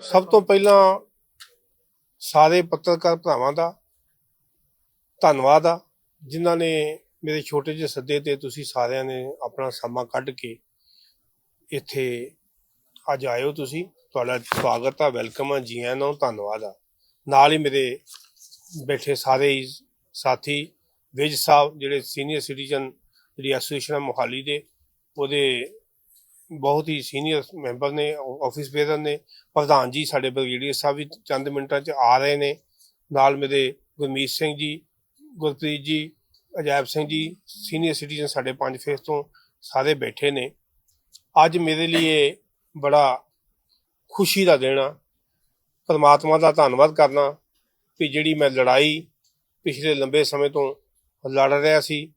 ਸਭ ਤੋਂ ਪਹਿਲਾਂ ਸਾਰੇ ਪੱਤਰਕਾਰ ਭਰਾਵਾਂ ਦਾ ਧੰਨਵਾਦ ਆ, ਜਿਨ੍ਹਾਂ ਨੇ ਮੇਰੇ ਛੋਟੇ ਜਿਹੇ ਸੱਦੇ ਤੇ ਤੁਸੀਂ ਸਾਰਿਆਂ ਨੇ ਆਪਣਾ ਸਮਾਂ ਕੱਢ ਕੇ ਇੱਥੇ ਅੱਜ ਆਇਓ ਤੁਸੀਂ। ਤੁਹਾਡਾ ਸਵਾਗਤ ਆ, ਵੈਲਕਮ ਆ, ਜੀ ਆਇਆਂ ਨੂੰ ਧੰਨਵਾਦ ਆ। ਨਾਲ ਹੀ ਮੇਰੇ ਬੈਠੇ ਸਾਰੇ ਹੀ ਸਾਥੀ, ਵਿਜ ਸਾਹਿਬ, ਜਿਹੜੇ ਸੀਨੀਅਰ ਸਿਟੀਜ਼ਨ ਜਿਹੜੀ ਐਸੋਸੀਏਸ਼ਨ ਆ ਮੋਹਾਲੀ ਦੇ, ਉਹਦੇ ਬਹੁਤ ਹੀ ਸੀਨੀਅਰ ਮੈਂਬਰ ਨੇ ਆਫਿਸ ਬੇਦਰ ਨੇ, ਪ੍ਰਧਾਨ ਜੀ ਸਾਡੇ ਬ੍ਰਿਗੇਡੀਅਰ ਸਾਹਿਬ ਵੀ ਚੰਦ ਮਿੰਟਾਂ 'ਚ ਆ ਰਹੇ ਨੇ। ਨਾਲ ਮੇਰੇ ਗੁਰਮੀਤ ਸਿੰਘ ਜੀ, ਗੁਰਪ੍ਰੀਤ ਜੀ, ਅਜਾਇਬ ਸਿੰਘ ਜੀ ਸੀਨੀਅਰ ਸਿਟੀਜ਼ਨ ਸਾਡੇ ਪੰਜ ਫੇਸ ਤੋਂ ਸਾਰੇ ਬੈਠੇ ਨੇ। ਅੱਜ ਮੇਰੇ ਲਈ ਇਹ ਬੜਾ ਖੁਸ਼ੀ ਦਾ ਦਿਨ ਆ। ਪਰਮਾਤਮਾ ਦਾ ਧੰਨਵਾਦ ਕਰਨਾ ਕਿ ਜਿਹੜੀ ਮੈਂ ਲੜਾਈ ਪਿਛਲੇ ਲੰਬੇ ਸਮੇਂ ਤੋਂ ਲੜ ਰਿਹਾ ਸੀ,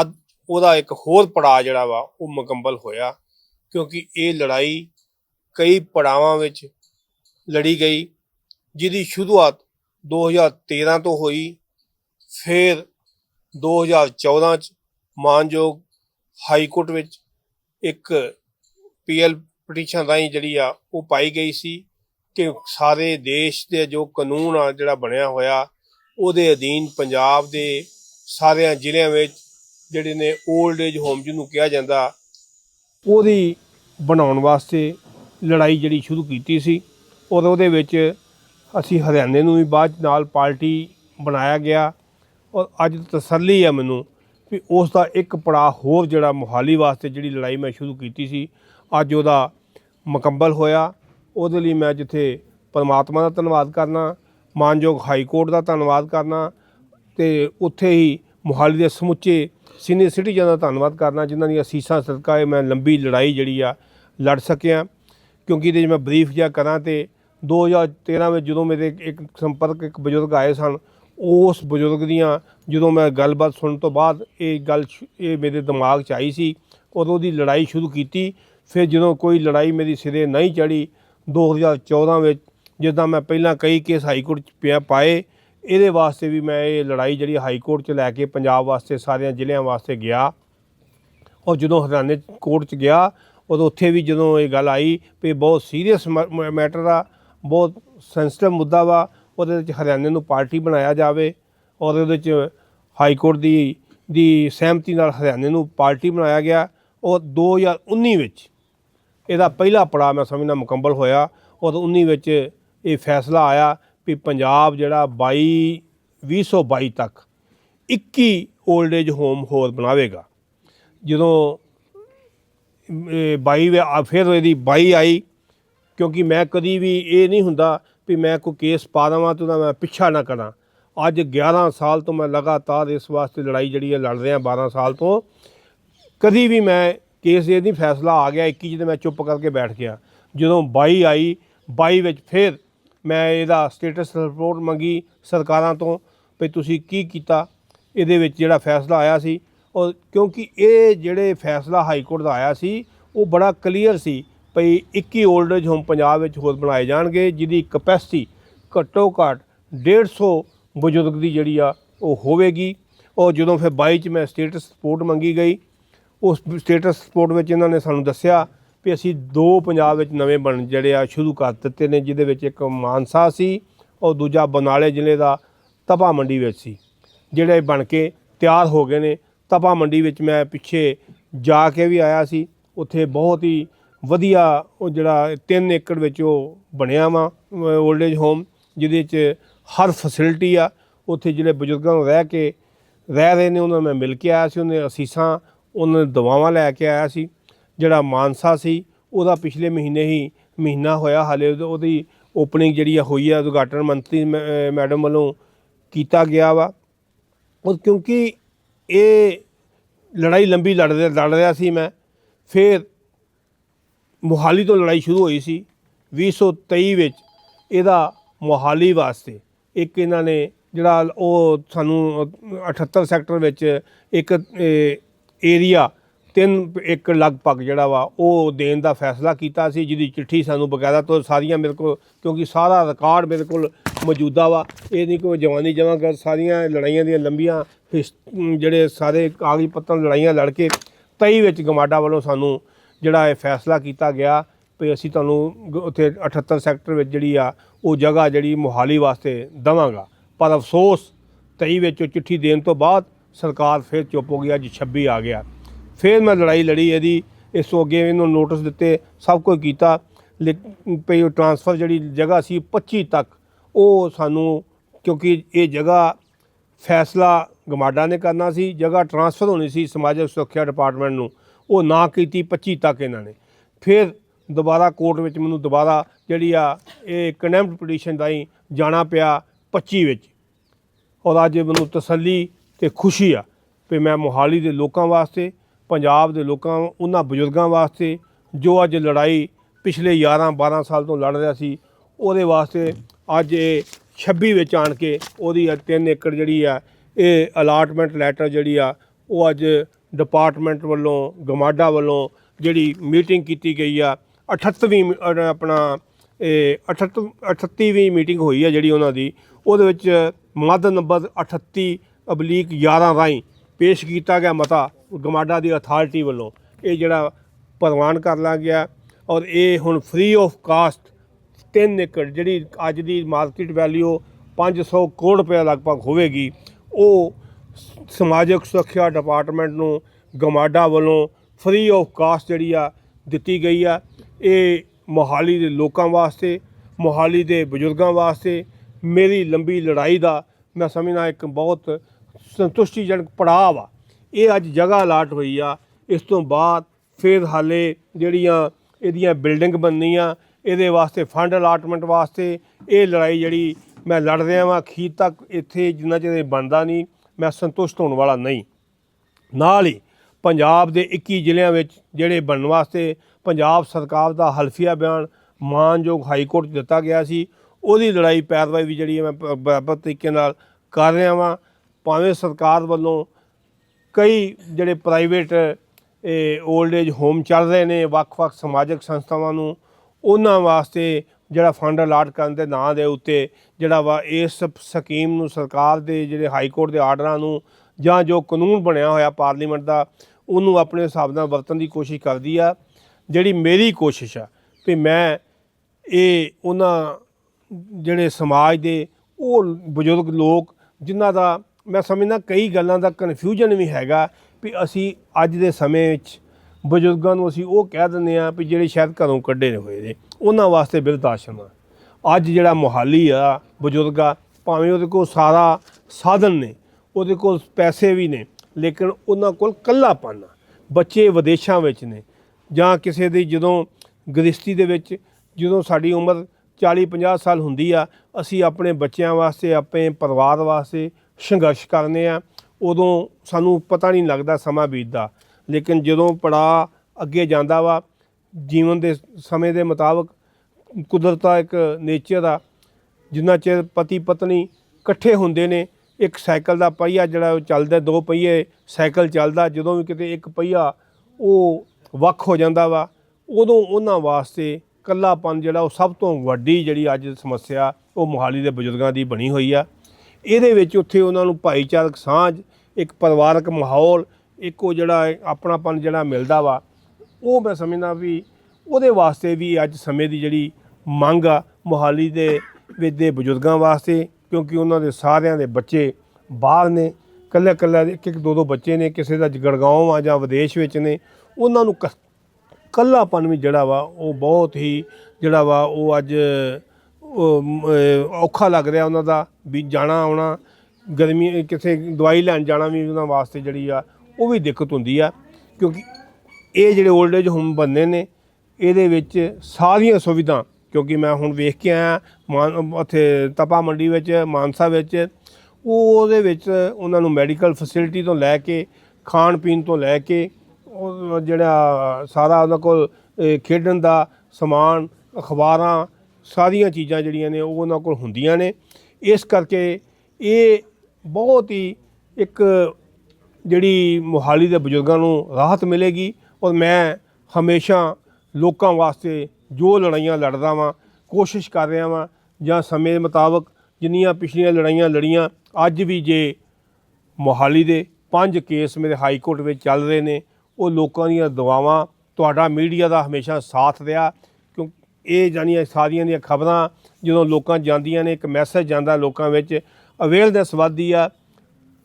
ਅੱਜ ਉਹਦਾ ਇੱਕ ਹੋਰ ਪੜਾਅ ਜਿਹੜਾ ਵਾ, ਉਹ ਮੁਕੰਮਲ ਹੋਇਆ। ਕਿਉਂਕਿ ਇਹ ਲੜਾਈ ਕਈ ਪੜਾਵਾਂ ਵਿੱਚ ਲੜੀ ਗਈ, ਜਿਹਦੀ ਸ਼ੁਰੂਆਤ 2013 ਤੋਂ ਹੋਈ, ਫਿਰ 2014 ਚ ਮਾਨਯੋਗ ਹਾਈ ਕੋਰਟ ਵਿੱਚ ਇੱਕ ਪੀਐਲ ਪਟੀਸ਼ਨ ਰਾਹੀਂ ਜਿਹੜੀ ਆ ਉਹ ਪਾਈ ਗਈ ਸੀ ਕਿ ਸਾਰੇ ਦੇਸ਼ ਦੇ ਜੋ ਕਾਨੂੰਨ ਆ ਜਿਹੜਾ ਬਣਿਆ ਹੋਇਆ, ਉਹਦੇ ਅਧੀਨ ਪੰਜਾਬ ਦੇ ਸਾਰਿਆਂ ਜ਼ਿਲ੍ਹਿਆਂ ਵਿੱਚ ਜਿਹੜੇ ਨੇ 올ਡ ਏਜ ਹੋਮ ਜਿਹਨੂੰ ਕਿਹਾ ਜਾਂਦਾ ਉਹਦੀ ਬਣਾਉਣ ਵਾਸਤੇ ਲੜਾਈ ਜਿਹੜੀ ਸ਼ੁਰੂ ਕੀਤੀ ਸੀ, ਔਰ ਉਹਦੇ ਵਿੱਚ ਅਸੀਂ ਹਰਿਆਣੇ ਨੂੰ ਵੀ ਬਾਅਦ ਨਾਲ ਪਾਰਟੀ ਬਣਾਇਆ ਗਿਆ, ਔਰ ਅੱਜ ਤਸੱਲੀ ਹੈ ਮੈਨੂੰ ਵੀ ਉਸ ਦਾ ਇੱਕ ਪੜਾਅ ਹੋਰ ਜਿਹੜਾ ਮੋਹਾਲੀ ਵਾਸਤੇ ਜਿਹੜੀ ਲੜਾਈ ਮੈਂ ਸ਼ੁਰੂ ਕੀਤੀ ਸੀ, ਅੱਜ ਉਹਦਾ ਮੁਕੰਮਲ ਹੋਇਆ। ਉਹਦੇ ਲਈ ਮੈਂ ਜਿੱਥੇ ਪਰਮਾਤਮਾ ਦਾ ਧੰਨਵਾਦ ਕਰਨਾ, ਮਾਨਯੋਗ ਹਾਈ ਕੋਰਟ ਦਾ ਧੰਨਵਾਦ ਕਰਨਾ, ਤੇ ਉੱਥੇ ਹੀ ਮੋਹਾਲੀ ਦੇ ਸਮੁੱਚੇ ਸੀਨੀਅਰ ਸਿਟੀਜ਼ਨ ਦਾ ਧੰਨਵਾਦ ਕਰਨਾ ਜਿਨ੍ਹਾਂ ਦੀਆਂ ਅਸੀਸਾਂ ਸਦਕਾ ਇਹ ਮੈਂ ਲੰਬੀ ਲੜਾਈ ਜਿਹੜੀ ਆ ਲੜ ਸਕਿਆ। ਕਿਉਂਕਿ ਇਹਦੇ 'ਚ ਮੈਂ ਬਰੀਫ ਜਿਹਾ ਕਰਾਂ ਤੇ 2013 ਵਿੱਚ ਜਦੋਂ ਮੇਰੇ ਇੱਕ ਸੰਪਰਕ, ਇੱਕ ਬਜ਼ੁਰਗ ਆਏ ਸਨ, ਉਸ ਬਜ਼ੁਰਗ ਦੀਆਂ ਜਦੋਂ ਮੈਂ ਗੱਲਬਾਤ ਸੁਣਨ ਤੋਂ ਬਾਅਦ ਇਹ ਗੱਲ ਸ਼- ਇਹ ਮੇਰੇ ਦਿਮਾਗ 'ਚ ਆਈ ਸੀ, ਉਦੋਂ ਦੀ ਲੜਾਈ ਸ਼ੁਰੂ ਕੀਤੀ। ਫਿਰ ਜਦੋਂ ਕੋਈ ਲੜਾਈ ਮੇਰੀ ਸਿਰੇ ਨਹੀਂ ਚੜੀ 2014 ਵਿੱਚ ਜਿੱਦਾਂ ਮੈਂ ਪਹਿਲਾਂ ਕਈ ਕੇਸ ਹਾਈ ਕੋਰਟ 'ਚ ਪਿਆ, ਪਾਏ ਇਹਦੇ ਵਾਸਤੇ ਵੀ ਮੈਂ ਇਹ ਲੜਾਈ ਜਿਹੜੀ ਹਾਈ ਕੋਰਟ 'ਚ ਲੈ ਕੇ ਪੰਜਾਬ ਵਾਸਤੇ ਸਾਰਿਆਂ ਜ਼ਿਲ੍ਹਿਆਂ ਵਾਸਤੇ ਗਿਆ। ਔਰ ਜਦੋਂ ਹਰਿਆਣੇ ਕੋਰਟ 'ਚ ਗਿਆ ਉਦੋਂ ਉੱਥੇ ਵੀ ਜਦੋਂ ਇਹ ਗੱਲ ਆਈ ਵੀ ਬਹੁਤ ਸੀਰੀਅਸ ਮੈਟਰ ਆ, ਬਹੁਤ ਸੈਂਸਿਟਿਵ ਮੁੱਦਾ ਵਾ, ਉਹਦੇ ਵਿੱਚ ਹਰਿਆਣੇ ਨੂੰ ਪਾਰਟੀ ਬਣਾਇਆ ਜਾਵੇ, ਔਰ ਉਹਦੇ ਵਿੱਚ ਹਾਈ ਕੋਰਟ ਦੀ ਦੀ ਸਹਿਮਤੀ ਨਾਲ ਹਰਿਆਣੇ ਨੂੰ ਪਾਰਟੀ ਬਣਾਇਆ ਗਿਆ। ਔਰ 2019 ਵਿੱਚ ਇਹਦਾ ਪਹਿਲਾ ਪੜਾਅ ਮੈਂ ਸਮਝਣਾ ਮੁਕੰਮਲ ਹੋਇਆ, ਔਰ 19 ਵਿੱਚ ਇਹ ਫੈਸਲਾ ਆਇਆ ਵੀ ਪੰਜਾਬ ਜਿਹੜਾ 22 2022 ਤੱਕ 21 올ਡ ਏਜ ਹੋਮ ਹੋਰ ਬਣਾਵੇਗਾ। ਜਦੋਂ ਇਹ 22 ਫਿਰ ਇਹਦੀ 22 ਆਈ, ਕਿਉਂਕਿ ਮੈਂ ਕਦੀ ਵੀ ਇਹ ਨਹੀਂ ਹੁੰਦਾ ਵੀ ਮੈਂ ਕੋਈ ਕੇਸ ਪਾ ਦੇਵਾਂ ਤਾਂ ਉਹਦਾ ਮੈਂ ਪਿੱਛਾ ਨਾ ਕਰਾਂ। ਅੱਜ 11 ਸਾਲ ਤੋਂ ਮੈਂ ਲਗਾਤਾਰ ਇਸ ਵਾਸਤੇ ਲੜਾਈ ਜਿਹੜੀ ਹੈ ਲੜ ਰਿਹਾ 12 ਸਾਲ ਤੋਂ। ਕਦੀ ਵੀ ਮੈਂ ਕੇਸ ਇਹ ਨਹੀਂ ਫੈਸਲਾ ਆ ਗਿਆ 21 ਚ ਮੈਂ ਚੁੱਪ ਕਰਕੇ ਬੈਠ ਗਿਆ। ਜਦੋਂ 22 ਆਈ 22 ਵਿੱਚ ਫਿਰ ਮੈਂ ਇਹਦਾ ਸਟੇਟਸ ਰਿਪੋਰਟ ਮੰਗੀ ਸਰਕਾਰਾਂ ਤੋਂ ਵੀ ਤੁਸੀਂ ਕੀ ਕੀਤਾ। ਇਹਦੇ ਵਿੱਚ ਜਿਹੜਾ ਫੈਸਲਾ ਆਇਆ ਸੀ ਔਰ ਕਿਉਂਕਿ ਇਹ ਜਿਹੜੇ ਫੈਸਲਾ ਹਾਈ ਕੋਰਟ ਦਾ ਆਇਆ ਸੀ, ਉਹ ਬੜਾ ਕਲੀਅਰ ਸੀ ਭਈ 21 올ਡ ਏਜ ਹੋਮ ਪੰਜਾਬ ਵਿੱਚ ਹੋਰ ਬਣਾਏ ਜਾਣਗੇ, ਜਿਹਦੀ ਕਪੈਸਿਟੀ ਘੱਟੋ ਘੱਟ 150 ਬਜ਼ੁਰਗ ਦੀ ਜਿਹੜੀ ਆ, ਉਹ ਹੋਵੇਗੀ। ਔਰ ਜਦੋਂ ਫਿਰ 22 ਚ ਮੈਂ ਸਟੇਟਸ ਰਿਪੋਰਟ ਮੰਗੀ ਗਈ, ਉਸ ਸਟੇਟਸ ਰਿਪੋਰਟ ਵਿੱਚ ਇਹਨਾਂ ਨੇ ਸਾਨੂੰ ਦੱਸਿਆ ਵੀ ਅਸੀਂ ਦੋ ਪੰਜਾਬ ਵਿੱਚ ਨਵੇਂ ਬਣ ਜਿਹੜੇ ਆ ਸ਼ੁਰੂ ਕਰ ਦਿੱਤੇ ਨੇ, ਜਿਹਦੇ ਵਿੱਚ ਇੱਕ ਮਾਨਸਾ ਸੀ, ਔਰ ਦੂਜਾ ਬਨਾਲੇ ਜ਼ਿਲ੍ਹੇ ਦਾ ਤਪਾ ਮੰਡੀ ਵਿੱਚ ਸੀ। ਜਿਹੜੇ ਬਣ ਕੇ ਤਿਆਰ ਹੋ ਗਏ ਨੇ, ਤਪਾ ਮੰਡੀ ਵਿੱਚ ਮੈਂ ਪਿੱਛੇ ਜਾ ਕੇ ਵੀ ਆਇਆ ਸੀ। ਉੱਥੇ ਬਹੁਤ ਹੀ ਵਧੀਆ ਉਹ ਜਿਹੜਾ 3 ਏਕੜ ਵਿੱਚ ਉਹ ਬਣਿਆ ਵਾ 올ਡ ਏਜ ਹੋਮ ਜਿਹਦੇ 'ਚ ਹਰ ਫੈਸਿਲਿਟੀ ਆ। ਉੱਥੇ ਜਿਹੜੇ ਬਜ਼ੁਰਗਾਂ ਨੂੰ ਰਹਿ ਕੇ ਰਹਿ ਰਹੇ ਨੇ, ਉਹਨਾਂ ਨੂੰ ਮੈਂ ਮਿਲ ਕੇ ਆਇਆ ਸੀ, ਉਹਨੇ ਅਸੀਸਾਂ, ਉਹਨਾਂ ਨੇ ਦਵਾਵਾਂ ਲੈ ਕੇ ਆਇਆ ਸੀ। ਜਿਹੜਾ ਮਾਨਸਾ ਸੀ, ਉਹਦਾ ਪਿਛਲੇ ਮਹੀਨੇ ਹੀ ਮਹੀਨਾ ਹੋਇਆ, ਹਾਲੇ ਉਹਦੀ- ਓਪਨਿੰਗ ਜਿਹੜੀ ਆ ਹੋਈ ਆ, ਉਦਘਾਟਨ ਮੰਤਰੀ ਮੈ- ਮੈਡਮ ਵੱਲੋਂ ਕੀਤਾ ਗਿਆ ਵਾ। ਉਹ ਕਿਉਂਕਿ ਇਹ ਲੜਾਈ ਲੰਬੀ ਲੜ ਰਿਹਾ ਲੜ ਰਿਹਾ ਸੀ ਮੈਂ। ਫਿਰ ਮੋਹਾਲੀ ਤੋਂ ਲੜਾਈ ਸ਼ੁਰੂ ਹੋਈ ਸੀ। 2023 ਵਿੱਚ ਇਹਦਾ ਮੋਹਾਲੀ ਵਾਸਤੇ ਇੱਕ ਇਹਨਾਂ ਨੇ ਜਿਹੜਾ ਉਹ ਸਾਨੂੰ 78 ਸੈਕਟਰ ਵਿੱਚ ਇੱਕ ਏਰੀਆ 3 ਏਕੜ ਲਗਭਗ ਜਿਹੜਾ ਵਾ, ਉਹ ਦੇਣ ਦਾ ਫੈਸਲਾ ਕੀਤਾ ਸੀ, ਜਿਹਦੀ ਚਿੱਠੀ ਸਾਨੂੰ ਬਕਾਇਦਾ ਤੋਂ ਸਾਰੀਆਂ ਮੇਰੇ ਕੋਲ, ਕਿਉਂਕਿ ਸਾਰਾ ਰਿਕਾਰਡ ਮੇਰੇ ਕੋਲ ਮੌਜੂਦਾ ਵਾ। ਇਹ ਨਹੀਂ ਕੋਈ ਜਵਾਨੀ ਜਮਾਂ ਕਰ, ਸਾਰੀਆਂ ਲੜਾਈਆਂ ਦੀਆਂ ਲੰਬੀਆਂ ਹਿਸ- ਜਿਹੜੇ ਸਾਰੇ ਕਾਗਜ਼ ਪੱਤਰ ਲੜਾਈਆਂ ਲੜ ਕੇ ਤਈ ਵਿੱਚ ਗਮਾਡਾ ਵੱਲੋਂ ਸਾਨੂੰ ਜਿਹੜਾ ਇਹ ਫੈਸਲਾ ਕੀਤਾ ਗਿਆ ਵੀ ਅਸੀਂ ਤੁਹਾਨੂੰ ਉੱਥੇ 78 ਸੈਕਟਰ ਵਿੱਚ ਜਿਹੜੀ ਆ, ਉਹ ਜਗ੍ਹਾ ਜਿਹੜੀ ਮੋਹਾਲੀ ਵਾਸਤੇ ਦਵਾਂਗਾ। ਪਰ ਅਫਸੋਸ 23 ਵਿੱਚ ਉਹ ਚਿੱਠੀ ਦੇਣ ਤੋਂ ਬਾਅਦ ਸਰਕਾਰ ਫਿਰ ਚੁੱਪ ਹੋ ਗਈ, ਅੱਜ 26 ਆ ਗਿਆ। ਫਿਰ ਮੈਂ ਲੜਾਈ ਲੜੀ ਇਹਦੀ, ਇਸ ਤੋਂ ਅੱਗੇ ਇਹਨੂੰ ਨੋਟਿਸ ਦਿੱਤੇ, ਸਭ ਕੁਝ ਕੀਤਾ। ਲੇਕਿਨ ਪਈ ਉਹ ਟ੍ਰਾਂਸਫਰ ਜਿਹੜੀ ਜਗ੍ਹਾ ਸੀ 25 ਤੱਕ, ਉਹ ਸਾਨੂੰ, ਕਿਉਂਕਿ ਇਹ ਜਗ੍ਹਾ ਫੈਸਲਾ ਗਮਾਡਾ ਨੇ ਕਰਨਾ ਸੀ, ਜਗ੍ਹਾ ਟ੍ਰਾਂਸਫਰ ਹੋਣੀ ਸੀ ਸਮਾਜਿਕ ਸੁਰੱਖਿਆ ਡਿਪਾਰਟਮੈਂਟ ਨੂੰ, ਉਹ ਨਾ ਕੀਤੀ 25 ਤੱਕ ਇਹਨਾਂ ਨੇ। ਫਿਰ ਦੁਬਾਰਾ ਕੋਰਟ ਵਿੱਚ ਮੈਨੂੰ ਦੁਬਾਰਾ ਜਿਹੜੀ ਆ, ਇਹ ਕੰਡੈਮਡ ਪਟੀਸ਼ਨ ਰਾਹੀਂ ਜਾਣਾ ਪਿਆ 25 ਵਿੱਚ। ਔਰ ਅੱਜ ਮੈਨੂੰ ਤਸੱਲੀ ਤੇ ਖੁਸ਼ੀ ਆ ਕਿ ਮੈਂ ਮੋਹਾਲੀ ਦੇ ਲੋਕਾਂ ਵਾਸਤੇ ਪੰਜਾਬ ਦੇ ਲੋਕਾਂ, ਉਹਨਾਂ ਬਜ਼ੁਰਗਾਂ ਵਾਸਤੇ ਜੋ ਅੱਜ ਲੜਾਈ ਪਿਛਲੇ 11 12 ਸਾਲ ਤੋਂ ਲੜ ਰਿਹਾ ਸੀ, ਉਹਦੇ ਵਾਸਤੇ ਅੱਜ ਇਹ 26 ਵਿੱਚ ਆਣ ਕੇ ਉਹਦੀ 3 ਏਕੜ ਜਿਹੜੀ ਆ, ਇਹ ਅਲਾਟਮੈਂਟ ਲੈਟਰ ਜਿਹੜੀ ਆ, ਉਹ ਅੱਜ ਡਿਪਾਰਟਮੈਂਟ ਵੱਲੋਂ, ਗਮਾਡਾ ਵੱਲੋਂ ਜਿਹੜੀ ਮੀਟਿੰਗ ਕੀਤੀ ਗਈ ਆ 38ਵੀਂ ਆਪਣਾ, ਇਹ 38 38ਵੀਂ ਮੀਟਿੰਗ ਹੋਈ ਆ ਜਿਹੜੀ ਉਹਨਾਂ ਦੀ, ਉਹਦੇ ਵਿੱਚ ਮੱਦ ਨੰਬਰ 38 ਅਬਲੀਕ 11 ਰਾਹੀਂ ਪੇਸ਼ ਕੀਤਾ ਗਿਆ ਮਤਾ। ਗਮਾਡਾ ਦੀ ਅਥਾਰਟੀ ਵੱਲੋਂ ਇਹ ਜਿਹੜਾ ਪ੍ਰਵਾਨ ਕਰ ਲਿਆ ਗਿਆ ਔਰ ਇਹ ਹੁਣ ਫ੍ਰੀ ਆਫ ਕਾਸਟ 3 ਏਕੜ ਜਿਹੜੀ ਅੱਜ ਦੀ ਮਾਰਕੀਟ ਵੈਲਿਊ 500 ਕਰੋੜ ਰੁਪਏ ਲਗਭਗ ਹੋਵੇਗੀ, ਉਹ ਸਮਾਜਿਕ ਸੁਰੱਖਿਆ ਡਿਪਾਰਟਮੈਂਟ ਨੂੰ ਗਮਾਡਾ ਵੱਲੋਂ ਫ੍ਰੀ ਆਫ ਕਾਸਟ ਜਿਹੜੀ ਆ ਦਿੱਤੀ ਗਈ ਆ। ਇਹ ਮੋਹਾਲੀ ਦੇ ਲੋਕਾਂ ਵਾਸਤੇ, ਮੋਹਾਲੀ ਦੇ ਬਜ਼ੁਰਗਾਂ ਵਾਸਤੇ, ਮੇਰੀ ਲੰਬੀ ਲੜਾਈ ਦਾ ਮੈਂ ਸਮਝਦਾ ਇੱਕ ਬਹੁਤ ਸੰਤੁਸ਼ਟੀਜਨਕ ਪੜਾਅ ਆ ਇਹ ਅੱਜ ਜਗ੍ਹਾ ਅਲਾਟ ਹੋਈ ਆ। ਇਸ ਤੋਂ ਬਾਅਦ ਫਿਰ ਹਾਲੇ ਜਿਹੜੀਆਂ ਇਹਦੀਆਂ ਬਿਲਡਿੰਗ ਬਣਨੀਆਂ, ਇਹਦੇ ਵਾਸਤੇ ਫੰਡ ਅਲਾਟਮੈਂਟ ਵਾਸਤੇ ਇਹ ਲੜਾਈ ਜਿਹੜੀ ਮੈਂ ਲੜ ਰਿਹਾ ਵਾਂ, ਅਖੀਰ ਤੱਕ ਇੱਥੇ ਜਿੰਨਾ ਚਿਰ ਇਹ ਬਣਦਾ ਨਹੀਂ, ਮੈਂ ਸੰਤੁਸ਼ਟ ਹੋਣ ਵਾਲਾ ਨਹੀਂ। ਨਾਲ ਹੀ ਪੰਜਾਬ ਦੇ 21 ਜ਼ਿਲ੍ਹਿਆਂ ਵਿੱਚ ਜਿਹੜੇ ਬਣਨ ਵਾਸਤੇ ਪੰਜਾਬ ਸਰਕਾਰ ਦਾ ਹਲਫੀਆ ਬਿਆਨ ਮਾਨਯੋਗ ਹਾਈ ਕੋਰਟ 'ਚ ਦਿੱਤਾ ਗਿਆ ਸੀ, ਉਹਦੀ ਲੜਾਈ ਪੈਰਵਾਈ ਵੀ ਜਿਹੜੀ ਹੈ ਮੈਂ ਬਰਾਬਰ ਤਰੀਕੇ ਨਾਲ ਕਰ ਰਿਹਾ ਵਾਂ। ਭਾਵੇਂ ਸਰਕਾਰ ਵੱਲੋਂ ਕਈ ਜਿਹੜੇ ਪ੍ਰਾਈਵੇਟ ਇਹ 올ਡ ਏਜ ਹੋਮ ਚੱਲ ਰਹੇ ਨੇ, ਵੱਖ-ਵੱਖ ਸਮਾਜਿਕ ਸੰਸਥਾਵਾਂ ਨੂੰ, ਉਹਨਾਂ ਵਾਸਤੇ ਜਿਹੜਾ ਫੰਡ ਅਲਾਟ ਕਰਨ ਦੇ ਨਾਂ ਦੇ ਉੱਤੇ ਜਿਹੜਾ ਵਾ ਇਸ ਸਕੀਮ ਨੂੰ ਸਰਕਾਰ ਦੇ ਜਿਹੜੇ ਹਾਈ ਕੋਰਟ ਦੇ ਆਰਡਰਾਂ ਨੂੰ ਜਾਂ ਜੋ ਕਾਨੂੰਨ ਬਣਿਆ ਹੋਇਆ ਪਾਰਲੀਮੈਂਟ ਦਾ, ਉਹਨੂੰ ਆਪਣੇ ਹਿਸਾਬ ਨਾਲ ਵਰਤਣ ਦੀ ਕੋਸ਼ਿਸ਼ ਕਰਦੀ ਆ। ਜਿਹੜੀ ਮੇਰੀ ਕੋਸ਼ਿਸ਼ ਆ ਵੀ ਮੈਂ ਇਹ ਉਹਨਾਂ ਜਿਹੜੇ ਸਮਾਜ ਦੇ ਉਹ ਬਜ਼ੁਰਗ ਲੋਕ ਜਿਨ੍ਹਾਂ ਦਾ ਮੈਂ ਸਮਝਦਾ ਕਈ ਗੱਲਾਂ ਦਾ ਕਨਫਿਊਜ਼ਨ ਵੀ ਹੈਗਾ ਵੀ ਅਸੀਂ ਅੱਜ ਦੇ ਸਮੇਂ ਵਿੱਚ ਬਜ਼ੁਰਗਾਂ ਨੂੰ ਅਸੀਂ ਉਹ ਕਹਿ ਦਿੰਦੇ ਆ ਵੀ ਜਿਹੜੇ ਸ਼ਾਇਦ ਘਰੋਂ ਕੱਢੇ ਹੋਏ ਨੇ, ਉਹਨਾਂ ਵਾਸਤੇ ਬਿਰਧ ਆਸ਼ਰਮ ਆ। ਅੱਜ ਜਿਹੜਾ ਮੁਹਾਲੀ ਆ, ਬਜ਼ੁਰਗ ਆ, ਭਾਵੇਂ ਉਹਦੇ ਕੋਲ ਸਾਰਾ ਸਾਧਨ ਨੇ, ਉਹਦੇ ਕੋਲ ਪੈਸੇ ਵੀ ਨੇ, ਲੇਕਿਨ ਉਹਨਾਂ ਕੋਲ ਕੱਲਾਪਨ ਆ। ਬੱਚੇ ਵਿਦੇਸ਼ਾਂ ਵਿੱਚ ਨੇ, ਜਾਂ ਕਿਸੇ ਦੀ ਜਦੋਂ ਗ੍ਰਸਤੀ ਦੇ ਵਿੱਚ ਜਦੋਂ ਸਾਡੀ ਉਮਰ 40 50 ਸਾਲ ਹੁੰਦੀ ਆ, ਅਸੀਂ ਆਪਣੇ ਬੱਚਿਆਂ ਵਾਸਤੇ, ਆਪਣੇ ਪਰਿਵਾਰ ਵਾਸਤੇ ਸੰਘਰਸ਼ ਕਰਨੇ ਆ, ਉਦੋਂ ਸਾਨੂੰ ਪਤਾ ਨਹੀਂ ਲੱਗਦਾ ਸਮਾਂ ਬੀਤਦਾ। ਲੇਕਿਨ ਜਦੋਂ ਪੜਾ ਅੱਗੇ ਜਾਂਦਾ ਵਾ, ਜੀਵਨ ਦੇ ਸਮੇਂ ਦੇ ਮੁਤਾਬਕ ਕੁਦਰਤ ਦਾ ਇੱਕ ਨੇਚਰ ਆ ਜਿੰਨਾ ਚਿਰ ਪਤੀ ਪਤਨੀ ਇਕੱਠੇ ਹੁੰਦੇ ਨੇ, ਇੱਕ ਸਾਈਕਲ ਦਾ ਪਹੀਆ ਜਿਹੜਾ ਉਹ ਚੱਲਦਾ, ਦੋ ਪਹੀਏ ਸਾਈਕਲ ਚੱਲਦਾ, ਜਦੋਂ ਵੀ ਕਿਤੇ ਇੱਕ ਪਹੀਆ ਉਹ ਵੱਖ ਹੋ ਜਾਂਦਾ ਵਾ, ਉਦੋਂ ਉਹਨਾਂ ਵਾਸਤੇ ਕੱਲਾਪਨ ਜਿਹੜਾ ਉਹ ਸਭ ਤੋਂ ਵੱਡੀ ਜਿਹੜੀ ਅੱਜ ਸਮੱਸਿਆ ਉਹ ਮੋਹਾਲੀ ਦੇ ਬਜ਼ੁਰਗਾਂ ਦੀ ਬਣੀ ਹੋਈ ਆ। ਇਹਦੇ ਵਿੱਚ ਉੱਥੇ ਉਹਨਾਂ ਨੂੰ ਭਾਈਚਾਰਕ ਸਾਂਝ, ਇੱਕ ਪਰਿਵਾਰਕ ਮਾਹੌਲ, ਇੱਕ ਉਹ ਜਿਹੜਾ ਆਪਣਾਪਨ ਜਿਹੜਾ ਮਿਲਦਾ ਵਾ, ਉਹ ਮੈਂ ਸਮਝਦਾ ਵੀ ਉਹਦੇ ਵਾਸਤੇ ਵੀ ਅੱਜ ਸਮੇਂ ਦੀ ਜਿਹੜੀ ਮੰਗ ਆ, ਮੋਹਾਲੀ ਦੇ ਵਿੱਚ ਦੇ ਬਜ਼ੁਰਗਾਂ ਵਾਸਤੇ, ਕਿਉਂਕਿ ਉਹਨਾਂ ਦੇ ਸਾਰਿਆਂ ਦੇ ਬੱਚੇ ਬਾਹਰ ਨੇ ਕੱਲੇ ਕੱਲੇ ਇੱਕ ਇੱਕ ਦੋ ਦੋ ਬੱਚੇ ਨੇ, ਕਿਸੇ ਦਾ ਜਗੜਗਾਉਂ ਆ ਜਾਂ ਵਿਦੇਸ਼ ਵਿੱਚ ਨੇ, ਉਹਨਾਂ ਨੂੰ ਕ- ਕੱਲਾਪਨ ਵੀ ਜਿਹੜਾ ਵਾ, ਉਹ ਬਹੁਤ ਹੀ ਜਿਹੜਾ ਵਾ, ਉਹ ਅੱਜ ਔਖਾ ਲੱਗ ਰਿਹਾ ਉਹਨਾਂ ਦਾ ਵੀ ਜਾਣਾ, ਆਉਣਾ, ਗਰਮੀ ਕਿਸੇ ਦਵਾਈ ਲੈਣ ਜਾਣਾ ਵੀ ਉਹਨਾਂ ਵਾਸਤੇ ਜਿਹੜੀ ਆ, ਉਹ ਵੀ ਦਿੱਕਤ ਹੁੰਦੀ ਆ। ਕਿਉਂਕਿ ਇਹ ਜਿਹੜੇ 올ਡ ਏਜ ਹੋਮ ਬੰਦੇ ਨੇ, ਇਹਦੇ ਵਿੱਚ ਸਾਰੀਆਂ ਸੁਵਿਧਾ, ਕਿਉਂਕਿ ਮੈਂ ਹੁਣ ਵੇਖ ਕੇ ਆਇਆ, ਮਾਨ, ਉੱਥੇ ਤਪਾ ਮੰਡੀ ਵਿੱਚ, ਮਾਨਸਾ ਵਿੱਚ, ਉਹ ਉਹਦੇ ਵਿੱਚ ਉਹਨਾਂ ਨੂੰ ਮੈਡੀਕਲ ਫੈਸਿਲਿਟੀ ਤੋਂ ਲੈ ਕੇ, ਖਾਣ ਪੀਣ ਤੋਂ ਲੈ ਕੇ, ਉਹ ਜਿਹੜਾ ਸਾਰਾ ਉਹਨਾਂ ਕੋਲ ਖੇਡਣ ਦਾ ਸਮਾਨ, ਅਖਬਾਰਾਂ ਸਾਰੀਆਂ ਚੀਜ਼ਾਂ ਜਿਹੜੀਆਂ ਨੇ ਉਹ ਉਹਨਾਂ ਕੋਲ ਹੁੰਦੀਆਂ ਨੇ। ਇਸ ਕਰਕੇ ਇਹ ਬਹੁਤ ਹੀ ਇੱਕ ਜਿਹੜੀ ਮੋਹਾਲੀ ਦੇ ਬਜ਼ੁਰਗਾਂ ਨੂੰ ਰਾਹਤ ਮਿਲੇਗੀ ਔਰ ਮੈਂ ਹਮੇਸ਼ਾ ਲੋਕਾਂ ਵਾਸਤੇ ਜੋ ਲੜਾਈਆਂ ਲੜਦਾ ਵਾਂ, ਕੋਸ਼ਿਸ਼ ਕਰ ਰਿਹਾ ਵਾਂ ਜਾਂ ਸਮੇਂ ਮੁਤਾਬਕ ਜਿੰਨੀਆਂ ਪਿਛਲੀਆਂ ਲੜਾਈਆਂ ਲੜੀਆਂ ਅੱਜ ਵੀ ਜੇ ਮੋਹਾਲੀ ਦੇ ਪੰਜ ਕੇਸ ਮੇਰੇ ਹਾਈ ਕੋਰਟ ਵਿੱਚ ਚੱਲ ਰਹੇ ਨੇ, ਉਹ ਲੋਕਾਂ ਦੀਆਂ ਦੁਆਵਾਂ ਤੁਹਾਡਾ ਮੀਡੀਆ ਦਾ ਹਮੇਸ਼ਾ ਸਾਥ ਰਿਹਾ। ਇਹ ਜਾਨੀਆਂ ਸਾਰੀਆਂ ਦੀਆਂ ਖਬਰਾਂ ਜਦੋਂ ਲੋਕਾਂ ਜਾਂਦੀਆਂ ਨੇ, ਇੱਕ ਮੈਸੇਜ ਜਾਂਦਾ ਲੋਕਾਂ ਵਿੱਚ ਅਵੇਅਰਨੈਸ ਵੱਧਦੀ ਆ,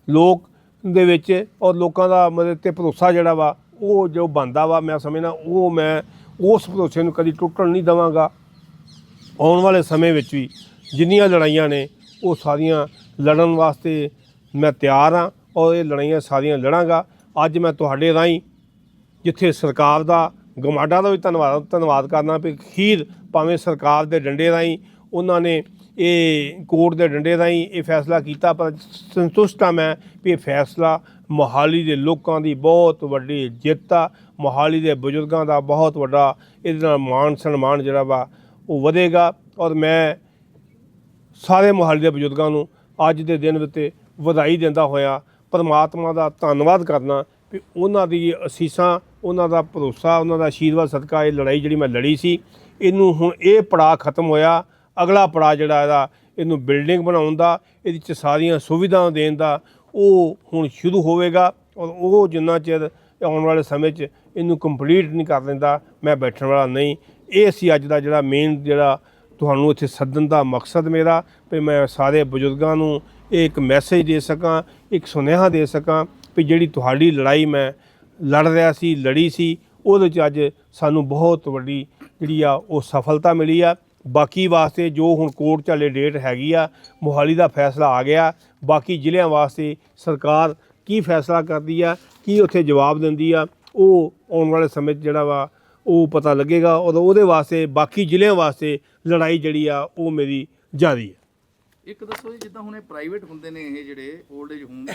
ਲੋਕ ਦੇ ਵਿੱਚ, ਔਰ ਲੋਕਾਂ ਦਾ ਮਤਲਬ ਤੇ ਭਰੋਸਾ ਜਿਹੜਾ ਵਾ, ਉਹ ਜੋ ਬੰਦਾ ਵਾ, ਮੈਂ ਸਮਝਣਾ ਉਹ ਮੈਂ ਉਸ ਭਰੋਸੇ ਨੂੰ ਕਦੀ ਟੁੱਟਣ ਨਹੀਂ ਦਵਾਂਗਾ। ਆਉਣ ਵਾਲੇ ਸਮੇਂ ਵਿੱਚ ਵੀ ਜਿੰਨੀਆਂ ਲੜਾਈਆਂ ਨੇ, ਉਹ ਸਾਰੀਆਂ ਲੜਨ ਵਾਸਤੇ ਮੈਂ ਤਿਆਰ ਹਾਂ, ਔਰ ਇਹ ਲੜਾਈਆਂ ਸਾਰੀਆਂ ਲੜਾਂਗਾ। ਅੱਜ ਮੈਂ ਤੁਹਾਡੇ ਰਾਹੀਂ, ਜਿੱਥੇ ਸਰਕਾਰ ਦਾ ਗਮਾਡਾ ਦਾ ਵੀ ਧੰਨਵਾਦ ਧੰਨਵਾਦ ਕਰਨਾ ਵੀ ਖੀਰ ਭਾਵੇਂ ਸਰਕਾਰ ਦੇ ਡੰਡੇ ਰਾਹੀਂ ਉਹਨਾਂ ਨੇ ਇਹ ਕੋਰਟ ਦੇ ਡੰਡੇ ਰਾਹੀਂ ਇਹ ਫੈਸਲਾ ਕੀਤਾ, ਪਰ ਸੰਤੁਸ਼ਟ ਹਾਂ ਮੈਂ ਵੀ ਇਹ ਫੈਸਲਾ ਮੋਹਾਲੀ ਦੇ ਲੋਕਾਂ ਦੀ ਬਹੁਤ ਵੱਡੀ ਜਿੱਤ ਆ, ਮੋਹਾਲੀ ਦੇ ਬਜ਼ੁਰਗਾਂ ਦਾ ਬਹੁਤ ਵੱਡਾ ਇਹਦੇ ਨਾਲ ਮਾਣ ਸਨਮਾਨ ਜਿਹੜਾ ਵਾ ਉਹ ਵਧੇਗਾ ਔਰ ਮੈਂ ਸਾਰੇ ਮੋਹਾਲੀ ਦੇ ਬਜ਼ੁਰਗਾਂ ਨੂੰ ਅੱਜ ਦੇ ਦਿਨ ਉੱਤੇ ਵਧਾਈ ਦਿੰਦਾ ਹੋਇਆ, ਪਰਮਾਤਮਾ ਦਾ ਧੰਨਵਾਦ ਕਰਨਾ ਵੀ ਉਹਨਾਂ ਦੀ ਅਸੀਸਾਂ, ਉਹਨਾਂ ਦਾ ਭਰੋਸਾ, ਉਹਨਾਂ ਦਾ ਆਸ਼ੀਰਵਾਦ ਸਦਕਾ ਇਹ ਲੜਾਈ ਜਿਹੜੀ ਮੈਂ ਲੜੀ ਸੀ, ਇਹਨੂੰ ਹੁਣ ਇਹ ਪੜਾਅ ਖਤਮ ਹੋਇਆ। ਅਗਲਾ ਪੜਾਅ ਜਿਹੜਾ ਇਹਦਾ, ਇਹਨੂੰ ਬਿਲਡਿੰਗ ਬਣਾਉਣ ਦਾ, ਇਹਦੇ ਚ ਸਾਰੀਆਂ ਸੁਵਿਧਾਵਾਂ ਦੇਣ ਦਾ, ਉਹ ਹੁਣ ਸ਼ੁਰੂ ਹੋਵੇਗਾ ਔਰ ਉਹ ਜਿੰਨਾ ਚਿਰ ਆਉਣ ਵਾਲੇ ਸਮੇਂ 'ਚ ਇਹਨੂੰ ਕੰਪਲੀਟ ਨਹੀਂ ਕਰ ਲੈਂਦਾ, ਮੈਂ ਬੈਠਣ ਵਾਲਾ ਨਹੀਂ। ਇਹ ਸੀ ਅੱਜ ਦਾ ਜਿਹੜਾ ਮੇਨ ਜਿਹੜਾ ਤੁਹਾਨੂੰ ਇੱਥੇ ਸੱਦਣ ਦਾ ਮਕਸਦ ਮੇਰਾ, ਵੀ ਮੈਂ ਸਾਰੇ ਬਜ਼ੁਰਗਾਂ ਨੂੰ ਇਹ ਇੱਕ ਮੈਸੇਜ ਦੇ ਸਕਾਂ, ਇੱਕ ਸੁਨੇਹਾ ਦੇ ਸਕਾਂ ਵੀ ਜਿਹੜੀ ਤੁਹਾਡੀ ਲੜਾਈ ਮੈਂ ਲੜ ਰਿਹਾ ਸੀ, ਲੜੀ ਸੀ, ਉਹਦੇ 'ਚ ਅੱਜ ਸਾਨੂੰ ਬਹੁਤ ਵੱਡੀ ਜਿਹੜੀ ਆ, ਉਹ ਸਫਲਤਾ ਮਿਲੀ ਆ। ਬਾਕੀ ਵਾਸਤੇ ਜੋ ਹੁਣ ਕੋਰਟ ਚਾਲੇ ਡੇਟ ਹੈਗੀ ਆ, ਮੋਹਾਲੀ ਦਾ ਫੈਸਲਾ ਆ ਗਿਆ। ਬਾਕੀ ਜ਼ਿਲ੍ਹਿਆਂ ਵਾਸਤੇ ਸਰਕਾਰ ਕੀ ਫੈਸਲਾ ਕਰਦੀ ਆ, ਕੀ ਉੱਥੇ ਜਵਾਬ ਦਿੰਦੀ ਆ, ਉਹ ਆਉਣ ਵਾਲੇ ਸਮੇਂ 'ਚ ਜਿਹੜਾ ਵਾ, ਉਹ ਪਤਾ ਲੱਗੇਗਾ। ਔਰ ਉਹਦੇ ਵਾਸਤੇ, ਬਾਕੀ ਜ਼ਿਲ੍ਹਿਆਂ ਵਾਸਤੇ ਲੜਾਈ ਜਿਹੜੀ ਆ, ਉਹ ਮੇਰੀ ਜਾਰੀ ਹੈ ਇੱਕ ਦੱਸੋ ਜੀ, ਜਿੱਦਾਂ ਹੁਣ ਇਹ ਪ੍ਰਾਈਵੇਟ ਹੁੰਦੇ ਨੇ ਇਹ ਜਿਹੜੇ 올ਡ ਏਜ ਹੋਮ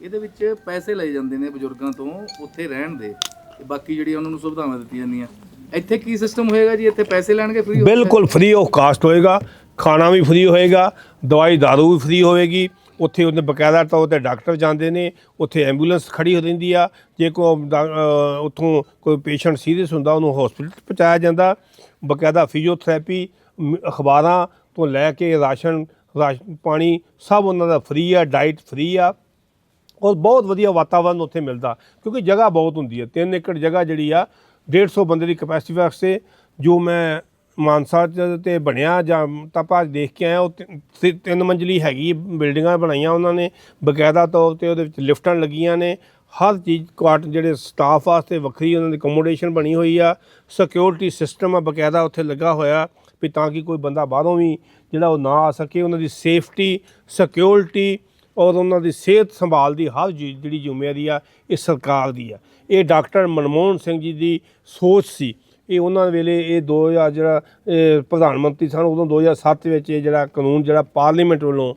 ਇਹਦੇ ਵਿੱਚ ਪੈਸੇ ਲਏ ਜਾਂਦੇ ਨੇ ਬਜ਼ੁਰਗਾਂ ਤੋਂ ਉੱਥੇ ਰਹਿਣ ਦੇ। ਤੇ ਬਾਕੀ ਜਿਹੜੀ ਉਹਨਾਂ ਨੂੰ ਸੁਵਿਧਾਵਾਂ ਦਿੱਤੀਆਂ ਜਾਂਦੀਆਂ। ਇੱਥੇ ਕੀ ਸਿਸਟਮ ਹੋਏਗਾ ਜੀ? ਇੱਥੇ ਪੈਸੇ ਲੈਣਗੇ ਫ੍ਰੀ ਬਿਲਕੁਲ ਫ੍ਰੀ ਆਫ ਕਾਸਟ ਹੋਏਗਾ। ਖਾਣਾ ਵੀ ਫ੍ਰੀ ਹੋਏਗਾ, ਦਵਾਈ ਦਾਰੂ ਵੀ ਫ੍ਰੀ ਹੋਵੇਗੀ ਉੱਥੇ ਉਹਦੇ ਬਕਾਇਦਾ ਤੌਰ ਤੇ ਡਾਕਟਰ ਜਾਂਦੇ ਨੇ, ਉੱਥੇ ਐਂਬੂਲੈਂਸ ਖੜੀ ਹੋ ਜਾਂਦੀ ਆ। ਜੇ ਕੋ ਉੱਥੋਂ ਕੋਈ ਪੇਸ਼ੈਂਟ ਸੀਰੀਅਸ ਹੁੰਦਾ, ਉਹਨੂੰ ਹਸਪੀਟਲ ਪਹੁੰਚਾਇਆ ਜਾਂਦਾ। ਬਕਾਇਦਾ ਫਿਜ਼ੀਓਥੈਰੇਪੀ ਅਖਬਾਰਾਂ ਤੋਂ ਲੈ ਕੇ ਰਾਸ਼ਨ ਰਾਸ਼ਨ ਪਾਣੀ, ਸਭ ਉਹਨਾਂ ਦਾ ਫ੍ਰੀ ਆ ਡਾਈਟ ਫ੍ਰੀ ਆ। ਔਰ ਬਹੁਤ ਵਧੀਆ ਵਾਤਾਵਰਨ ਉੱਥੇ ਮਿਲਦਾ, ਕਿਉਂਕਿ ਜਗ੍ਹਾ ਬਹੁਤ ਹੁੰਦੀ ਹੈ। 3 ਏਕੜ ਜਗ੍ਹਾ ਜਿਹੜੀ ਆ 150 ਬੰਦੇ ਦੀ ਕਪੈਸਿਟੀ ਵਾਸਤੇ ਜੋ ਮੈਂ ਮਾਨਸਾ 'ਚ ਤੇ ਬਣਿਆ ਜਾਂ ਤਾਂ ਆਪਾਂ ਦੇਖ ਕੇ ਆਇਆ, ਉਹ ਤਿੰਨ- ਤਿੰਨ ਮੰਜ਼ਲੀ ਹੈਗੀ ਬਿਲਡਿੰਗਾਂ ਬਣਾਈਆਂ ਉਹਨਾਂ ਨੇ, ਬਕਾਇਦਾ ਤੌਰ ਤੇ ਉਹਦੇ ਵਿੱਚ ਲਿਫਟਾਂ ਲੱਗੀਆਂ ਨੇ, ਹਰ ਚੀਜ਼ ਕੁਆਟ ਜਿਹੜੇ ਸਟਾਫ ਵਾਸਤੇ ਵੱਖਰੀ ਉਹਨਾਂ ਦੀ ਅਕੋਮੋਡੇਸ਼ਨ ਬਣੀ ਹੋਈ ਆ ਸਿਕਿਉਰਿਟੀ ਸਿਸਟਮ ਆ, ਬਕਾਇਦਾ ਉੱਥੇ ਲੱਗਾ ਹੋਇਆ, ਵੀ ਤਾਂ ਕਿ ਕੋਈ ਬੰਦਾ ਬਾਹਰੋਂ ਵੀ ਜਿਹੜਾ ਉਹ ਨਾ ਆ ਸਕੇ, ਉਹਨਾਂ ਦੀ ਸੇਫਟੀ ਸਿਕਿਉਰਿਟੀ ਔਰ ਉਹਨਾਂ ਦੀ ਸਿਹਤ ਸੰਭਾਲ ਦੀ ਹਰ ਜੀ- ਜਿਹੜੀ ਜ਼ਿੰਮੇਵਾਰੀ ਆ, ਇਹ ਸਰਕਾਰ ਦੀ ਆ। ਇਹ ਡਾਕਟਰ ਮਨਮੋਹਨ ਸਿੰਘ ਜੀ ਦੀ ਸੋਚ ਸੀ। ਇਹ ਉਹਨਾਂ ਵੇਲੇ ਇਹ 2000 ਜਿਹੜਾ ਪ੍ਰਧਾਨ ਮੰਤਰੀ ਸਨ, ਉਦੋਂ 2007 ਵਿੱਚ ਇਹ ਜਿਹੜਾ ਕਾਨੂੰਨ ਜਿਹੜਾ ਪਾਰਲੀਮੈਂਟ ਵੱਲੋਂ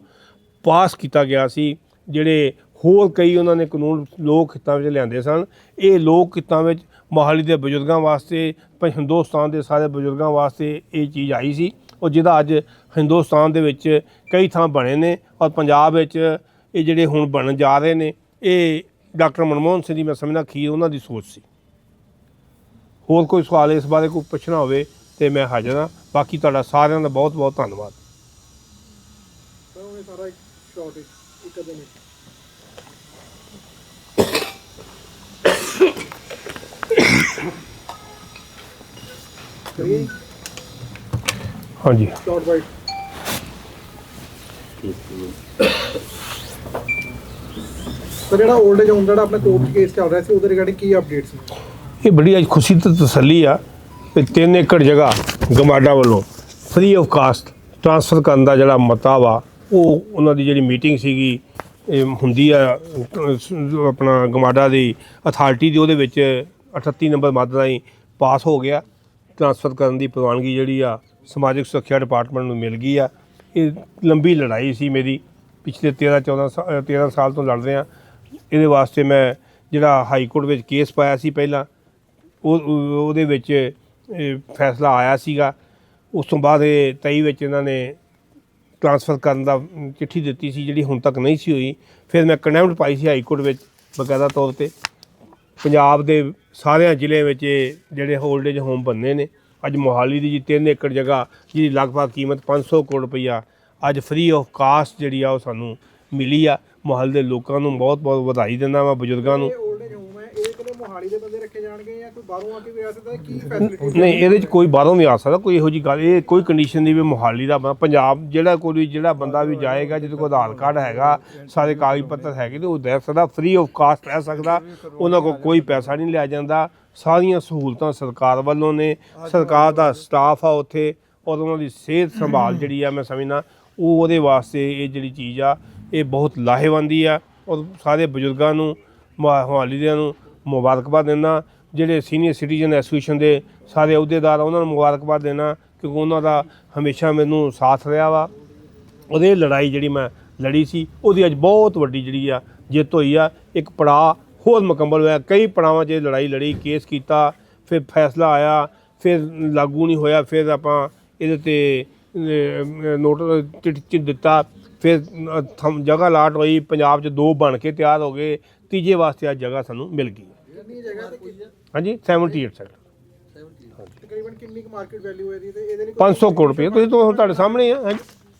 ਪਾਸ ਕੀਤਾ ਗਿਆ ਸੀ, ਜਿਹੜੇ ਹੋਰ ਕਈ ਉਹਨਾਂ ਨੇ ਕਾਨੂੰਨ ਲੋਕ ਹਿੱਤਾਂ ਵਿੱਚ ਲਿਆਂਦੇ ਸਨ। ਇਹ ਲੋਕ ਹਿੱਤਾਂ ਵਿੱਚ ਮੋਹਾਲੀ ਦੇ ਬਜ਼ੁਰਗਾਂ ਵਾਸਤੇ ਹਿੰਦੁਸਤਾਨ ਦੇ ਸਾਰੇ ਬਜ਼ੁਰਗਾਂ ਵਾਸਤੇ ਇਹ ਚੀਜ਼ ਆਈ ਸੀ। ਔਰ ਜਿਹਦਾ ਅੱਜ ਹਿੰਦੁਸਤਾਨ ਦੇ ਵਿੱਚ ਕਈ ਥਾਂ ਬਣੇ ਨੇ ਔਰ ਪੰਜਾਬ ਵਿੱਚ ਇਹ ਜਿਹੜੇ ਹੁਣ ਬਣਨ ਜਾ ਰਹੇ ਨੇ ਇਹ ਡਾਕਟਰ ਮਨਮੋਹਨ ਸਿੰਘ ਦੀ ਮੈਂ ਸਮਝਦਾ ਖੀਰ ਉਹਨਾਂ ਦੀ ਸੋਚ ਸੀ। ਹੋਰ ਕੋਈ ਸਵਾਲ ਇਸ ਬਾਰੇ ਕੋਈ ਪੁੱਛਣਾ ਹੋਵੇ ਤੇ ਮੈਂ ਹਾਜ਼ਰ ਹਾਂ। ਬਾਕੀ ਤੁਹਾਡਾ ਸਾਰਿਆਂ ਦਾ ਬਹੁਤ ਬਹੁਤ ਧੰਨਵਾਦ। ਹਾਂਜੀ। ਤਾਂ ਜਿਹੜਾ 올ਡ ਏਜ ਹੋਮ ਜਿਹੜਾ ਆਪਣੇ ਕੋਰਟ ਕੇਸ ਚੱਲ ਰਿਹਾ ਸੀ, ਉਹਦੇ ਰਿਗਾਰਡਿੰਗ ਕੀ ਅਪਡੇਟਸ ਨੇ? ਇਹ ਬੜੀ ਅੱਜ ਖੁਸ਼ੀ ਤੇ ਤਸੱਲੀ ਆ ਕਿ 3 ਏਕੜ ਜਗ੍ਹਾ ਗਮਾਡਾ ਵੱਲੋਂ ਫ੍ਰੀ ਆਫ ਕਾਸਟ ਟ੍ਰਾਂਸਫਰ ਕਰਨ ਦਾ ਜਿਹੜਾ ਮਤਾ ਵਾ, ਉਹ ਉਹਨਾਂ ਦੀ ਜਿਹੜੀ ਮੀਟਿੰਗ ਸੀਗੀ, ਇਹ ਹੁੰਦੀ ਆ, ਆਪਣਾ ਗਮਾਡਾ ਦੀ ਅਥਾਰਟੀ ਦੀ, ਉਹਦੇ ਵਿੱਚ 38 ਨੰਬਰ ਮੱਦ ਰਾਹੀਂ ਪਾਸ ਹੋ ਗਿਆ। ਟ੍ਰਾਂਸਫਰ ਕਰਨ ਦੀ ਪ੍ਰਵਾਨਗੀ ਜਿਹੜੀ ਆ, ਸਮਾਜਿਕ ਸੁਰੱਖਿਆ ਡਿਪਾਰਟਮੈਂਟ ਨੂੰ ਮਿਲ ਗਈ ਆ। ਇਹ ਲੰਬੀ ਲੜਾਈ ਸੀ ਮੇਰੀ, ਪਿਛਲੇ 13 14 ਸਾ- ਅਹ 13 ਸਾਲ ਤੋਂ ਲੜ ਰਿਹਾ ਇਹਦੇ ਵਾਸਤੇ ਮੈਂ ਜਿਹੜਾ ਹਾਈ ਕੋਰਟ ਵਿੱਚ ਕੇਸ ਪਾਇਆ ਸੀ ਪਹਿਲਾਂ, ਉਹ, ਉਹਦੇ ਵਿੱਚ ਇਹ ਫੈਸਲਾ ਆਇਆ ਸੀਗਾ। ਉਸ ਤੋਂ ਬਾਅਦ ਇਹ 23 ਵਿੱਚ ਇਹਨਾਂ ਨੇ ਟ੍ਰਾਂਸਫਰ ਕਰਨ ਦਾ ਚਿੱਠੀ ਦਿੱਤੀ ਸੀ, ਜਿਹੜੀ ਹੁਣ ਤੱਕ ਨਹੀਂ ਸੀ ਹੋਈ। ਫਿਰ ਮੈਂ ਕੰਡੈਮਡ ਪਾਈ ਸੀ ਹਾਈ ਕੋਰਟ ਵਿੱਚ ਬਕਾਇਦਾ ਤੌਰ ਤੇ। ਪੰਜਾਬ ਦੇ ਸਾਰਿਆਂ ਜ਼ਿਲ੍ਹਿਆਂ ਵਿੱਚ ਇਹ ਜਿਹੜੇ ਹੋਲਡੇਜ ਹੋਮ ਬੰਨੇ ਨੇ। ਅੱਜ ਮੋਹਾਲੀ ਦੀ ਜੀ 3 ਏਕੜ ਜਗ੍ਹਾ, ਜਿਹਦੀ ਲਗਭਗ ਕੀਮਤ 500 ਕਰੋੜ ਰੁਪਈਆ। ਅੱਜ ਫ੍ਰੀ ਆਫ ਕਾਸਟ ਜਿਹੜੀ ਆ ਉਹ ਸਾਨੂੰ ਮਿਲੀ ਆ ਮੋਹਾਲੀ ਦੇ ਲੋਕਾਂ ਨੂੰ ਬਹੁਤ ਬਹੁਤ ਵਧਾਈ ਦਿੰਦਾ ਮੈਂ ਬਜ਼ੁਰਗਾਂ ਨੂੰ ਇਹ 올ਡ ਏਜ ਹੋਮ ਹੈ ਇਹ ਕਿਹਨੇ ਮੋਹਾਲੀ ਦੇ ਬੰਦੇ ਰੱਖੇ ਜਾਣਗੇ ਜਾਂ ਕੋਈ ਬਾਹਰੋਂ ਆ ਕੇ ਵੀ ਆ ਸਕਦਾ ਹੈ? ਕੀ ਫੈਸਿਲਿਟੀ ਨਹੀਂ ਇਹਦੇ ਚ ਕੋਈ ਬਾਹਰੋਂ ਵੀ ਆ ਸਕਦਾ ਕੋਈ ਇਹੋ ਜੀ ਗੱਲ ਇਹ ਕੋਈ ਕੰਡੀਸ਼ਨ ਨਹੀਂ ਵੀ ਮੋਹਾਲੀ ਦਾ ਪੰਜਾਬ ਜਿਹੜਾ ਕੋਈ ਜਿਹੜਾ ਬੰਦਾ ਵੀ ਜਾਏਗਾ ਜਿਹਦੇ ਕੋਲ ਆਧਾਰ ਕਾਰਡ ਹੈਗਾ ਸਾਰੇ ਕਾਗਜ਼ ਪੱਤਰ ਹੈਗੇ ਤੇ ਉਹ ਦੇ ਸਕਦਾ ਫ੍ਰੀ ਆਫ ਕਾਸਟ ਰਹਿ ਸਕਦਾ ਉਹਨਾਂ ਕੋਲ ਕੋਈ ਪੈਸਾ ਨਹੀਂ ਲਿਆ ਜਾਂਦਾ ਸਾਰੀਆਂ ਸਹੂਲਤਾਂ ਸਰਕਾਰ ਵੱਲੋਂ ਨੇ ਸਰਕਾਰ ਦਾ ਸਟਾਫ ਆ ਉੱਥੇ ਔਰ ਉਹਨਾਂ ਦੀ ਸਿਹਤ ਸੰਭਾਲ ਜਿਹੜੀ ਆ ਮੈਂ ਸਮਝਦਾ ਉਹ ਉਹਦੇ ਵਾਸਤੇ ਇਹ ਜਿਹੜੀ ਚੀਜ਼ ਆ ਇਹ ਬਹੁਤ ਲਾਹੇਵੰਦੀ ਆ। ਔਰ ਸਾਰੇ ਬਜ਼ੁਰਗਾਂ ਨੂੰ ਮੁਹਾ- ਨੂੰ ਮੁਬਾਰਕਬਾਦ ਦਿੰਦਾ। ਜਿਹੜੇ ਸੀਨੀਅਰ ਸਿਟੀਜ਼ਨ ਐਸੋਸੀਏਸ਼ਨ ਦੇ ਸਾਰੇ ਅਹੁਦੇਦਾਰ ਆ, ਉਹਨਾਂ ਨੂੰ ਮੁਬਾਰਕਬਾਦ ਦੇਣਾ ਕਿਉਂਕਿ ਉਹਨਾਂ ਦਾ ਹਮੇਸ਼ਾ ਮੈਨੂੰ ਸਾਥ ਰਿਹਾ ਵਾ। ਉਹਦੇ ਲੜਾਈ ਜਿਹੜੀ ਮੈਂ ਲੜੀ ਸੀ ਉਹਦੀ ਅੱਜ ਬਹੁਤ ਵੱਡੀ ਜਿਹੜੀ ਆ ਜਿੱਤ ਹੋਈ ਆ। ਇੱਕ ਪੜਾਅ ਹੋਰ ਮੁਕੰਮਲ ਹੋਇਆ। ਕਈ ਪੜਾਵਾਂ 'ਚ ਇਹ ਲੜਾਈ ਲੜੀ ਕੇਸ ਕੀਤਾ ਫਿਰ ਫੈਸਲਾ ਆਇਆ ਫਿਰ ਲਾਗੂ ਨਹੀਂ ਹੋਇਆ ਫਿਰ ਆਪਾਂ ਇਹਦੇ ਤੇ ਨੋਟ ਦਿੱਤਾ। ਫਿਰ ਅ, ਥਮ- ਜਗ੍ਹਾ ਲਾਟ ਹੋਈ ਪੰਜਾਬ 'ਚ ਦੋ ਬਣ ਕੇ ਤਿਆਰ ਹੋ ਗਏ ਤੀਜੇ ਵਾਸਤੇ ਅੱਜ ਜਗ੍ਹਾ ਸਾਨੂੰ ਮਿਲ ਗਈ। ਕਿੰਨੀ ਜਗ੍ਹਾ ਤੇ ਕਿ- ਹਾਂਜੀ 78 ਸੈਕਟਰ। ਤਕਰੀਬਨ ਕਿੰਨੀ ਕੁ ਮਾਰਕੀਟ ਵੈਲਿਊ ਹੈ ਇਹਦੀ? ਤੇ ਇਹਦੇ ਲਈ 500 ਕਰੋੜ ਰੁਪਏ। ਤੁਸੀਂ ਤਾਂ ਤੁਹਾਡੇ ਸਾਹਮਣੇ ਆ ਹਾਂਜੀ।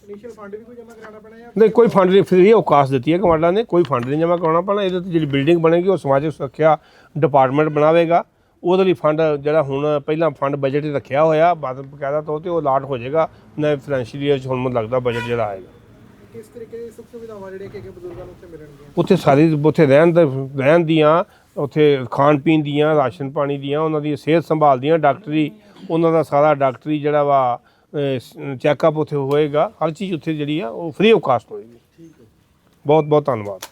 ਇਨੀਸ਼ੀਅਲ ਫੰਡ ਵੀ ਕੋਈ ਜਮ੍ਹਾਂ ਕਰਾਉਣਾ ਪੈਣਾ ਜਾਂ ਨਹੀਂ ਕੋਈ ਫੰਡ ਨਹੀਂ ਫ੍ਰੀ ਔਕਾਸ ਦਿੱਤੀ ਹੈ ਕਮਾਂਡਾਂ ਨੇ ਕੋਈ ਫੰਡ ਨਹੀਂ ਜਮ੍ਹਾਂ ਕਰਾਉਣਾ ਪੈਣਾ। ਇਹਦੇ ਤੇ ਜਿਹੜੀ ਬਿਲਡਿੰਗ ਬਣੇਗੀ ਉਹ ਸਮਾਜਿਕ ਸੁਰੱਖਿਆ ਡਿਪਾਰਟਮੈਂਟ ਬਣਾਵੇਗਾ। ਉਹਦੇ ਲਈ ਫੰਡ ਜਿਹੜਾ ਹੁਣ ਪਹਿਲਾਂ ਫੰਡ ਬਜਟ ਰੱਖਿਆ ਹੋਇਆ ਬਾਅਦ ਬਕਾਇਦਾ ਤੌਰ ਤੇ ਉਹ ਲਾਟ ਹੋ ਜਾਏਗਾ। ਨਾ ਫਾਈਨੈਂਸ਼ੀਅਲ ਈਅਰ 'ਚ ਹੁਣ ਮੈਨੂੰ ਲੱਗਦਾ ਬਜਟ ਜਿਹੜਾ ਆਏਗਾ। ਕਿਸ ਤਰੀਕੇ ਦੀ ਸੁੱਖ ਸੁਵਿਧਾਵਾਂ ਜਿਹੜੀਆਂ ਕਿ ਕਿ ਬਜ਼ੁਰਗਾਂ ਨੂੰ ਉੱਥੇ ਮਿਲਣਗੀਆਂ? ਉੱਥੇ ਸਾਰੀ ਉੱਥੇ ਰਹਿਣ ਦਾ ਰਹਿਣ ਦੀਆਂ ਉੱਥੇ ਖਾਣ ਪੀਣ ਦੀਆਂ ਰਾਸ਼ਨ ਪਾਣੀ ਦੀਆਂ ਉਹਨਾਂ ਦੀ ਸਿਹਤ ਸੰਭਾਲ ਦੀਆਂ ਡਾਕਟਰੀ ਉਹਨਾਂ ਦਾ ਸਾਰਾ ਡਾਕਟਰੀ ਜਿਹੜਾ ਵਾ ਚੈੱਕਅਪ ਉੱਥੇ ਹੋਏਗਾ। ਹਰ ਚੀਜ਼ ਉੱਥੇ ਜਿਹੜੀ ਆ ਉਹ ਫ੍ਰੀ ਆਫ ਕਾਸਟ ਹੋਏਗੀ। ਬਹੁਤ ਬਹੁਤ ਧੰਨਵਾਦ।